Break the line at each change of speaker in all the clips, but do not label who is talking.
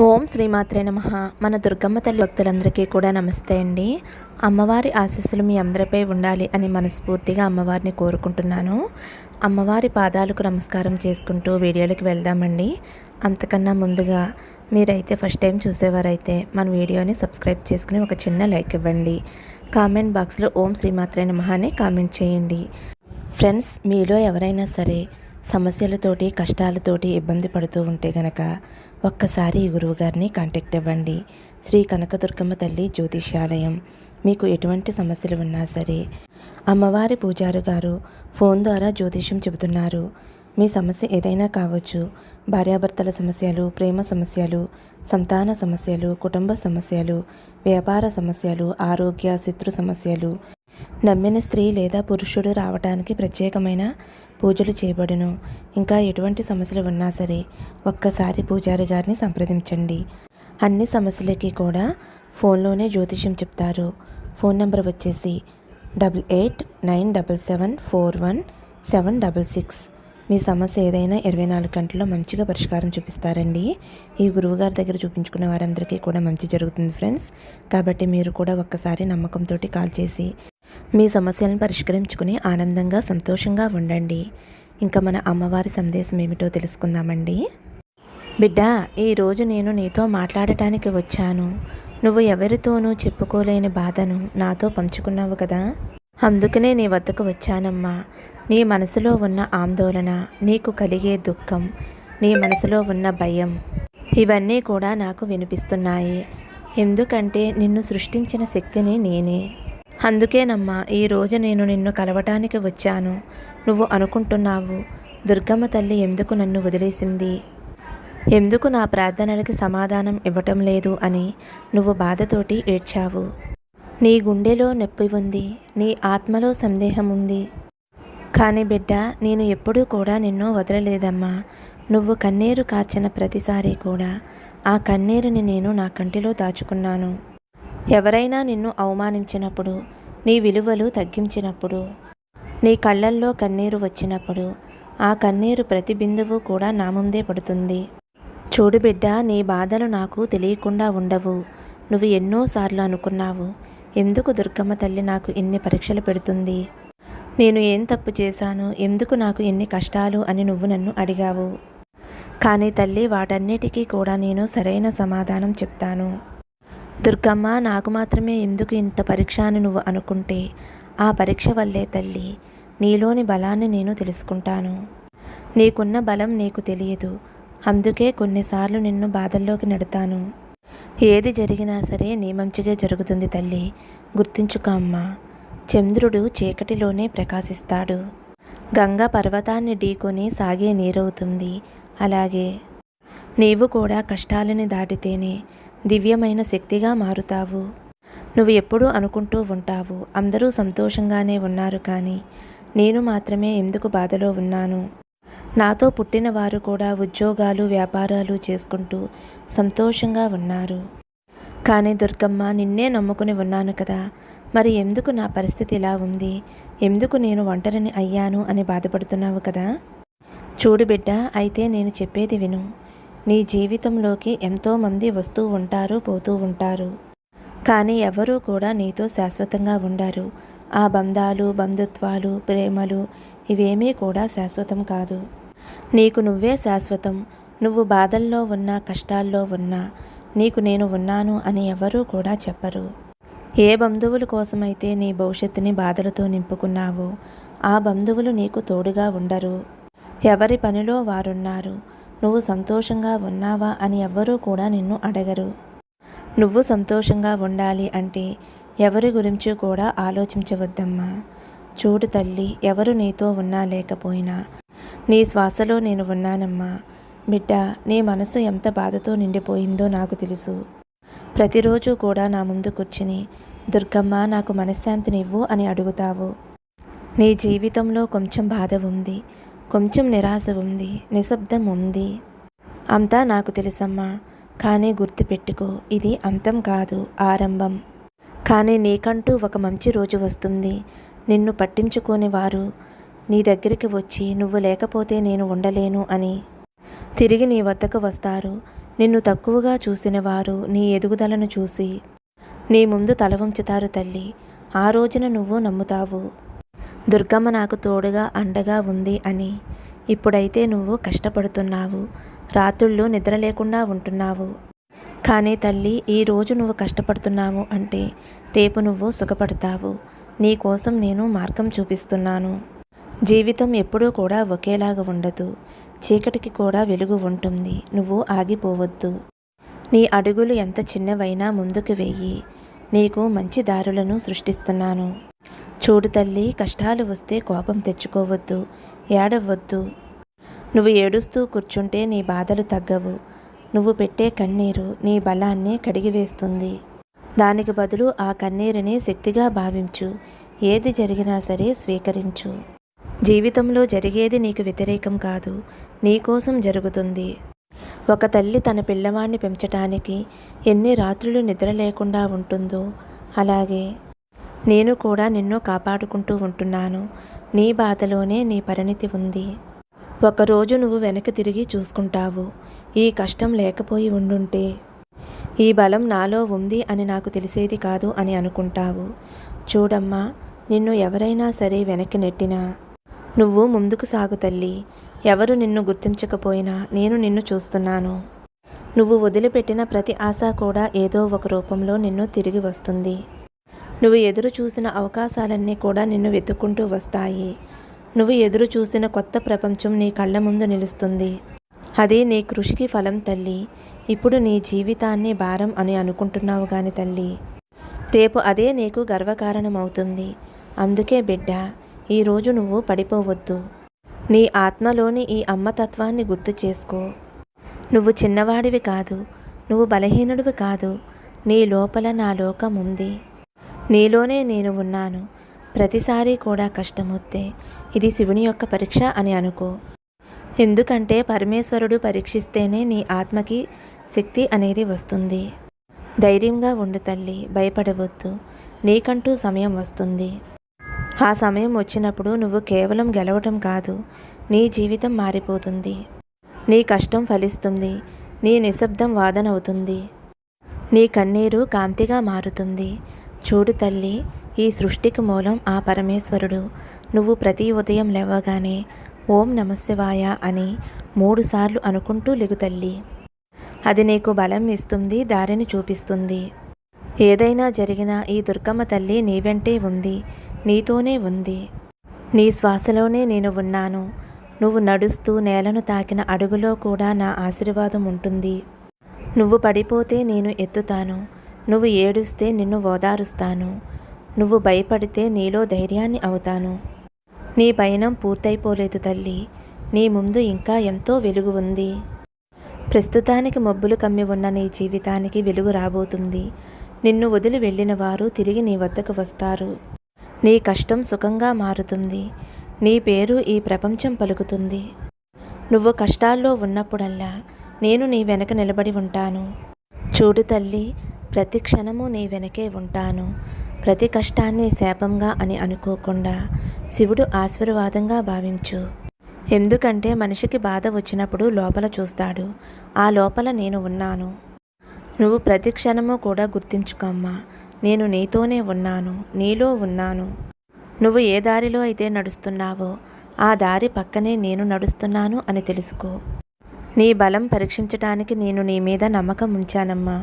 ఓం శ్రీమాత్రే నమ. మన దుర్గమ్మ తల్లి భక్తులందరికీ కూడా నమస్తే అండి. అమ్మవారి ఆశీస్సులు మీ అందరిపై ఉండాలి అని మనస్ఫూర్తిగా అమ్మవారిని కోరుకుంటున్నాను. అమ్మవారి పాదాలకు నమస్కారం చేసుకుంటూ వీడియోలోకి వెళ్దామండి. అంతకన్నా ముందుగా మీరైతే ఫస్ట్ టైం చూసేవారైతే మన వీడియోని సబ్స్క్రైబ్ చేసుకుని ఒక చిన్న లైక్ ఇవ్వండి. కామెంట్ బాక్స్లో ఓం శ్రీమాత్రే నమ అని కామెంట్ చేయండి. ఫ్రెండ్స్ మీలో ఎవరైనా సరే సమస్యలతోటి కష్టాలతోటి ఇబ్బంది పడుతూ ఉంటే గనక ఒక్కసారి ఈ గురువు గారిని కాంటాక్ట్ ఇవ్వండి శ్రీ కనకదుర్గమ్మ తల్లి జ్యోతిష్యాలయం. మీకు ఎటువంటి సమస్యలు ఉన్నా సరే అమ్మవారి పూజారు గారు ఫోన్ ద్వారా జ్యోతిష్యం చెబుతున్నారు. మీ సమస్య ఏదైనా కావచ్చు భార్యాభర్తల సమస్యలు ప్రేమ సమస్యలు సంతాన సమస్యలు కుటుంబ సమస్యలు వ్యాపార సమస్యలు ఆరోగ్య శత్రు సమస్యలు నమ్మిన స్త్రీ లేదా పురుషుడు రావటానికి ప్రత్యేకమైన పూజలు చేయబడును. ఇంకా ఎటువంటి సమస్యలు ఉన్నా సరే ఒక్కసారి పూజారి గారిని సంప్రదించండి. అన్ని సమస్యలకి కూడా ఫోన్లోనే జ్యోతిష్యం చెప్తారు. ఫోన్ నెంబర్ వచ్చేసి double eight nine double seven four one seven double six. మీ సమస్య ఏదైనా ఇరవై నాలుగు గంటల్లో మంచిగా పరిష్కారం చూపిస్తారండి. ఈ గురువుగారి దగ్గర చూపించుకున్న వారందరికీ కూడా మంచి జరుగుతుంది ఫ్రెండ్స్. కాబట్టి మీరు కూడా ఒక్కసారి నమ్మకంతో కాల్ చేసి మీ సమస్యలను పరిష్కరించుకుని ఆనందంగా సంతోషంగా ఉండండి. ఇంకా మన అమ్మవారి సందేశం ఏమిటో తెలుసుకుందామండి. బిడ్డ ఈరోజు నేను నీతో మాట్లాడటానికి వచ్చాను. నువ్వు ఎవరితోనూ చెప్పుకోలేని బాధను నాతో పంచుకున్నావు కదా? అందుకనే నీ వద్దకు వచ్చానమ్మా. నీ మనసులో ఉన్న ఆందోళన నీకు కలిగే దుఃఖం నీ మనసులో ఉన్న భయం ఇవన్నీ కూడా నాకు వినిపిస్తున్నాయి. ఎందుకంటే నిన్ను సృష్టించిన శక్తిని నేనే. అందుకేనమ్మా ఈరోజు నేను నిన్ను కలవటానికి వచ్చాను. నువ్వు అనుకుంటున్నావు దుర్గమ్మ తల్లి ఎందుకు నన్ను వదిలేసింది? ఎందుకు నా ప్రార్థనలకి సమాధానం ఇవ్వటం లేదు అని నువ్వు బాధతోటి ఏడ్చావు. నీ గుండెలో నొప్పి ఉంది నీ ఆత్మలో సందేహం ఉంది. కానీ బిడ్డ నేను ఎప్పుడూ కూడా నిన్ను వదలలేదమ్మా. నువ్వు కన్నీరు కాచిన ప్రతిసారి కూడా ఆ కన్నీరుని నేను నా కంటిలో దాచుకున్నాను. ఎవరైనా నిన్ను అవమానించినప్పుడు నీ విలువలు తగ్గించినప్పుడు నీ కళ్ళల్లో కన్నీరు వచ్చినప్పుడు ఆ కన్నీరు ప్రతి బిందువు కూడా నా ముందే పడుతుంది. చూడు బిడ్డ నీ బాధలు నాకు తెలియకుండా ఉండవు. నువ్వు ఎన్నోసార్లు అనుకున్నావు ఎందుకు దుర్గమ్మ తల్లి నాకు ఇన్ని పరీక్షలు పెడుతుంది? నేను ఏం తప్పు చేశాను ఎందుకు నాకు ఎన్ని కష్టాలు అని నువ్వు నన్ను అడిగావు. కానీ తల్లి వాటన్నిటికీ కూడా నేను సరైన సమాధానం చెప్తాను. దుర్గమ్మ నాకు మాత్రమే ఎందుకు ఇంత పరీక్ష అని నువ్వు అనుకుంటే? ఆ పరీక్ష వల్లే తల్లి నీలోని బలాన్ని నేను తెలుసుకుంటాను. నీకున్న బలం నీకు తెలియదు. అందుకే కొన్నిసార్లు నిన్ను బాధల్లోకి నెడతాను. ఏది జరిగినా సరే నీ మంచిగా జరుగుతుంది తల్లి. గుర్తించుకో అమ్మా. చంద్రుడు చీకటిలోనే ప్రకాశిస్తాడు. గంగా పర్వతాన్ని ఢీకొని సాగే నీరవుతుంది. అలాగే నీవు కూడా కష్టాలని దాటితేనే దివ్యమైన శక్తిగా మారుతావు. నువ్వు ఎప్పుడూ అనుకుంటూ ఉంటావు అందరూ సంతోషంగానే ఉన్నారు కానీ నేను మాత్రమే ఎందుకు బాధలో ఉన్నాను? నాతో పుట్టిన వారు కూడా ఉద్యోగాలు వ్యాపారాలు చేసుకుంటూ సంతోషంగా ఉన్నారు. కానీ దుర్గమ్మ నిన్నే నమ్ముకుని ఉన్నాను కదా మరి ఎందుకు నా పరిస్థితి ఇలా ఉంది? ఎందుకు నేను ఒంటరిని అయ్యాను అని బాధపడుతున్నావు కదా? చూడు బిడ్డ అయితే నేను చెప్పేది విను. నీ జీవితంలోకి ఎంతోమంది వస్తూ ఉంటారు పోతూ ఉంటారు. కానీ ఎవరూ కూడా నీతో శాశ్వతంగా ఉండరు. ఆ బంధాలు బంధుత్వాలు ప్రేమలు ఇవేమీ కూడా శాశ్వతం కాదు. నీకు నువ్వే శాశ్వతం. నువ్వు బాధల్లో ఉన్నా కష్టాల్లో ఉన్నా నీకు నేను ఉన్నాను అని ఎవరూ కూడా చెప్పరు. ఏ బంధువుల కోసమైతే నీ భవిష్యత్తుని బాధలతో నింపుకున్నావో ఆ బంధువులు నీకు తోడుగా ఉండరు. ఎవరి పనిలో వారున్నారు నువ్వు సంతోషంగా ఉన్నావా అని ఎవ్వరూ కూడా నిన్ను అడగరు. నువ్వు సంతోషంగా ఉండాలి అంటే ఎవరి గురించి కూడా ఆలోచించవద్దమ్మా. చూడు తల్లి ఎవరు నీతో ఉన్నా లేకపోయినా. నీ శ్వాసలో నేను ఉన్నానమ్మా. బిడ్డ నీ మనసు ఎంత బాధతో నిండిపోయిందో నాకు తెలుసు. ప్రతిరోజు కూడా నా ముందు కూర్చుని దుర్గమ్మ నాకు మనశ్శాంతినివ్వు అని అడుగుతావు. నీ జీవితంలో కొంచెం బాధ ఉంది. కొంచెం నిరాశ ఉంది నిశ్శబ్దం ఉంది. అంతా నాకు తెలుసమ్మా కానీ గుర్తుపెట్టుకో ఇది అంతం కాదు ఆరంభం. కానీ నీకంటూ ఒక మంచి రోజు వస్తుంది. నిన్ను పట్టించుకోని వారు నీ దగ్గరికి వచ్చి నువ్వు లేకపోతే నేను ఉండలేను అని. తిరిగి నీ వద్దకు వస్తారు. నిన్ను తక్కువగా చూసిన వారు నీ ఎదుగుదలను చూసి నీ ముందు తల వంచుతారు తల్లి. ఆ రోజున నువ్వు నమ్ముతావు. దుర్గమ్మ నాకు తోడుగా అండగా ఉంది అని. ఇప్పుడైతే నువ్వు కష్టపడుతున్నావు. రాత్రుళ్ళు నిద్ర లేకుండా ఉంటున్నావు. కానీ తల్లి ఈరోజు నువ్వు కష్టపడుతున్నావు అంటే రేపు నువ్వు సుఖపడతావు. నీ కోసం నేను మార్గం చూపిస్తున్నాను. జీవితం ఎప్పుడూ కూడా ఒకేలాగా ఉండదు. చీకటికి కూడా వెలుగు ఉంటుంది. నువ్వు ఆగిపోవద్దు. నీ అడుగులు ఎంత చిన్నవైనా ముందుకు వెయ్యి నీకు మంచి దారులను సృష్టిస్తున్నాను. చూడు తల్లి కష్టాలు వస్తే కోపం తెచ్చుకోవద్దు ఏడవద్దు. నువ్వు ఏడుస్తూ కూర్చుంటే నీ బాధలు తగ్గవు. నువ్వు పెట్టే కన్నీరు నీ బలాన్ని కడిగివేస్తుంది. దానికి బదులు ఆ కన్నీరుని శక్తిగా భావించు. ఏది జరిగినా సరే స్వీకరించు. జీవితంలో జరిగేది నీకు వ్యతిరేకం కాదు నీకోసం జరుగుతుంది. ఒక తల్లి తన పిల్లవాడిని పెంచటానికి ఎన్ని రాత్రులు నిద్ర లేకుండా ఉంటుందో అలాగే నేను కూడా నిన్ను కాపాడుకుంటూ ఉంటున్నాను. నీ బాధలోనే నీ పరిణితి ఉంది. ఒకరోజు నువ్వు వెనక్కి తిరిగి చూసుకుంటావు. ఈ కష్టం లేకపోయి ఉండుంటే ఈ బలం నాలో ఉంది అని నాకు తెలిసేది కాదు అని అనుకుంటావు. చూడమ్మా నిన్ను ఎవరైనా సరే వెనక్కి నెట్టినా నువ్వు ముందుకు సాగు తల్లి. ఎవరు నిన్ను గుర్తించకపోయినా నేను నిన్ను చూస్తున్నాను. నువ్వు వదిలిపెట్టిన ప్రతి ఆశ కూడా ఏదో ఒక రూపంలో నిన్ను తిరిగి వస్తుంది. నువ్వు ఎదురు చూసిన అవకాశాలన్నీ కూడా నిన్ను వెతుక్కుంటూ వస్తాయి. నువ్వు ఎదురు చూసిన కొత్త ప్రపంచం నీ కళ్ళ ముందు నిలుస్తుంది. అది నీ కృషికి ఫలం తల్లి. ఇప్పుడు నీ జీవితాన్ని భారం అని అనుకుంటున్నావు కాని తల్లి. రేపు అదే నీకు గర్వకారణమవుతుంది. అందుకే బిడ్డ ఈరోజు నువ్వు పడిపోవద్దు. నీ ఆత్మలోని ఈ అమ్మతత్వాన్ని గుర్తు చేసుకో. నువ్వు చిన్నవాడివి కాదు నువ్వు బలహీనుడివి కాదు నీ లోపల నా లోకం ఉంది నీలోనే నేను ఉన్నాను. ప్రతిసారి కూడా కష్టమొత్తే ఇది శివుని యొక్క పరీక్ష అని అనుకో. ఎందుకంటే పరమేశ్వరుడు పరీక్షిస్తేనే నీ ఆత్మకి శక్తి అనేది వస్తుంది. ధైర్యంగా ఉండు తల్లి భయపడవద్దు. నీకంటూ సమయం వస్తుంది. ఆ సమయం వచ్చినప్పుడు నువ్వు కేవలం గెలవటం కాదు నీ జీవితం మారిపోతుంది. నీ కష్టం ఫలిస్తుంది నీ నిశ్శబ్దం వాదనవుతుంది నీ కన్నీరు కాంతిగా మారుతుంది. చూడు తల్లి ఈ సృష్టికి మూలం ఆ పరమేశ్వరుడు. నువ్వు ప్రతి ఉదయం లేవగానే ఓం నమశివాయ అని మూడుసార్లు అనుకుంటూ లెగు తల్లి. అది నీకు బలం ఇస్తుంది దారిని చూపిస్తుంది. ఏదైనా జరిగినా ఈ దుర్గమ్మ తల్లి నీ వెంటే ఉంది నీతోనే ఉంది. నీ శ్వాసలోనే నేను ఉన్నాను. నువ్వు నడుస్తూ నేలను తాకిన అడుగులో కూడా నా ఆశీర్వాదం ఉంటుంది. నువ్వు పడిపోతే నేను ఎత్తుతాను. నువ్వు ఏడుస్తే నిన్ను ఓదారుస్తాను. నువ్వు భయపడితే నీలో ధైర్యాన్ని అవుతాను. నీ పయనం పూర్తయిపోలేదు తల్లి. నీ ముందు ఇంకా ఎంతో వెలుగు ఉంది. ప్రస్తుతానికి మబ్బులు కమ్మి ఉన్న నీ జీవితానికి వెలుగు రాబోతుంది. నిన్ను వదిలి వెళ్ళిన వారు తిరిగి నీ వద్దకు వస్తారు. నీ కష్టం సుఖంగా మారుతుంది. నీ పేరు ఈ ప్రపంచం పలుకుతుంది. నువ్వు కష్టాల్లో ఉన్నప్పుడల్లా నేను నీ వెనక నిలబడి ఉంటాను. చూడు తల్లి ప్రతి క్షణము నీ వెనకే ఉంటాను. ప్రతి కష్టాన్ని శాపంగా అని అనుకోకుండా శివుడు ఆశీర్వాదంగా భావించు. ఎందుకంటే మనిషికి బాధ వచ్చినప్పుడు లోపల చూస్తాడు. ఆ లోపల నేను ఉన్నాను. నువ్వు ప్రతి క్షణము కూడా గుర్తించుకోమ్మా నేను నీతోనే ఉన్నాను. నీలో ఉన్నాను. నువ్వు ఏ దారిలో అయితే నడుస్తున్నావో ఆ దారి పక్కనే నేను నడుస్తున్నాను అని తెలుసుకో. నీ బలం పరీక్షించటానికి నేను నీ మీద నమ్మకం ఉంచానమ్మా.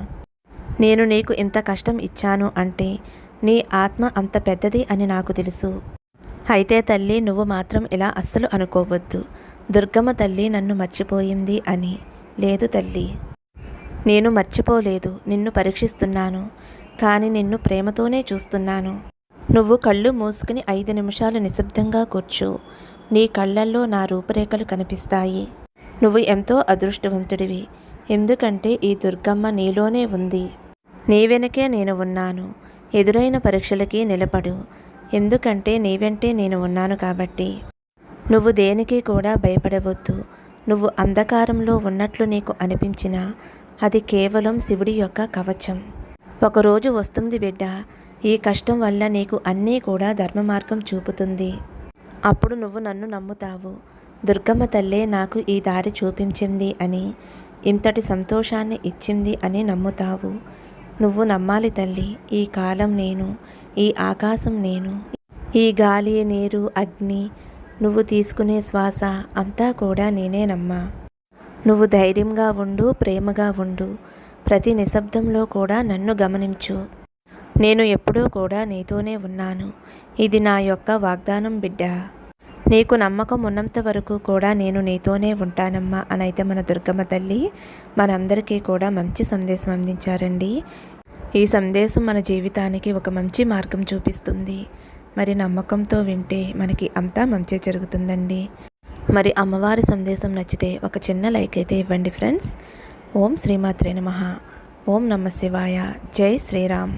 నేను నీకు ఇంత కష్టం ఇచ్చాను అంటే నీ ఆత్మ అంత పెద్దది అని నాకు తెలుసు. అయితే తల్లి నువ్వు మాత్రం ఇలా అస్సలు అనుకోవద్దు. దుర్గమ్మ తల్లి నన్ను మర్చిపోయింది అని. లేదు తల్లి. నేను మర్చిపోలేదు. నిన్ను పరీక్షిస్తున్నాను. కానీ నిన్ను ప్రేమతోనే చూస్తున్నాను. నువ్వు కళ్ళు మూసుకుని ఐదు నిమిషాలు నిశ్శబ్దంగా కూర్చో. నీ కళ్ళల్లో నా రూపురేఖలు కనిపిస్తాయి. నువ్వు ఎంతో అదృష్టవంతుడివి. ఎందుకంటే ఈ దుర్గమ్మ నీలోనే ఉంది. నీ వెనకే నేను ఉన్నాను. ఎదురైన పరీక్షలకి నిలబడు. ఎందుకంటే నీ వెంటే నేను ఉన్నాను కాబట్టి. నువ్వు దేనికి కూడా భయపడవద్దు. నువ్వు అంధకారంలో ఉన్నట్లు నీకు అనిపించినా అది కేవలం శివుడి యొక్క కవచం. ఒకరోజు వస్తుంది బిడ్డ. ఈ కష్టం వల్ల నీకు అన్నీ కూడా ధర్మ మార్గం చూపుతుంది. అప్పుడు నువ్వు నన్ను నమ్ముతావు. దుర్గమ్మ తల్లే నాకు ఈ దారి చూపించింది అని ఇంతటి సంతోషాన్ని ఇచ్చింది అని నమ్ముతావు. నువ్వు నమ్మాలి తల్లి ఈ కాలం నేను ఈ ఆకాశం నేను ఈ గాలి నీరు అగ్ని నువ్వు తీసుకునే శ్వాస అంతా కూడా నేనేనమ్మా నువ్వు ధైర్యంగా ఉండు ప్రేమగా ఉండు ప్రతి నిశ్శబ్దంలో కూడా నన్ను గమనించు. నేను ఎప్పుడూ కూడా నీతోనే ఉన్నాను. ఇది నా యొక్క వాగ్దానం బిడ్డ. నీకు నమ్మకం ఉన్నంత వరకు కూడా నేను నీతోనే ఉంటానమ్మా అని అయితే మన దుర్గమ్మ తల్లి మనందరికీ కూడా మంచి సందేశం అందించారండి. ఈ సందేశం మన జీవితానికి ఒక మంచి మార్గం చూపిస్తుంది. మరి నమ్మకంతో వింటే మనకి అంతా మంచి జరుగుతుందండి. మరి అమ్మవారి సందేశం నచ్చితే ఒక చిన్న లైక్ అయితే ఇవ్వండి ఫ్రెండ్స్. ఓం శ్రీమాత్రే నమ. ఓం నమ శివాయ. జై శ్రీరామ్.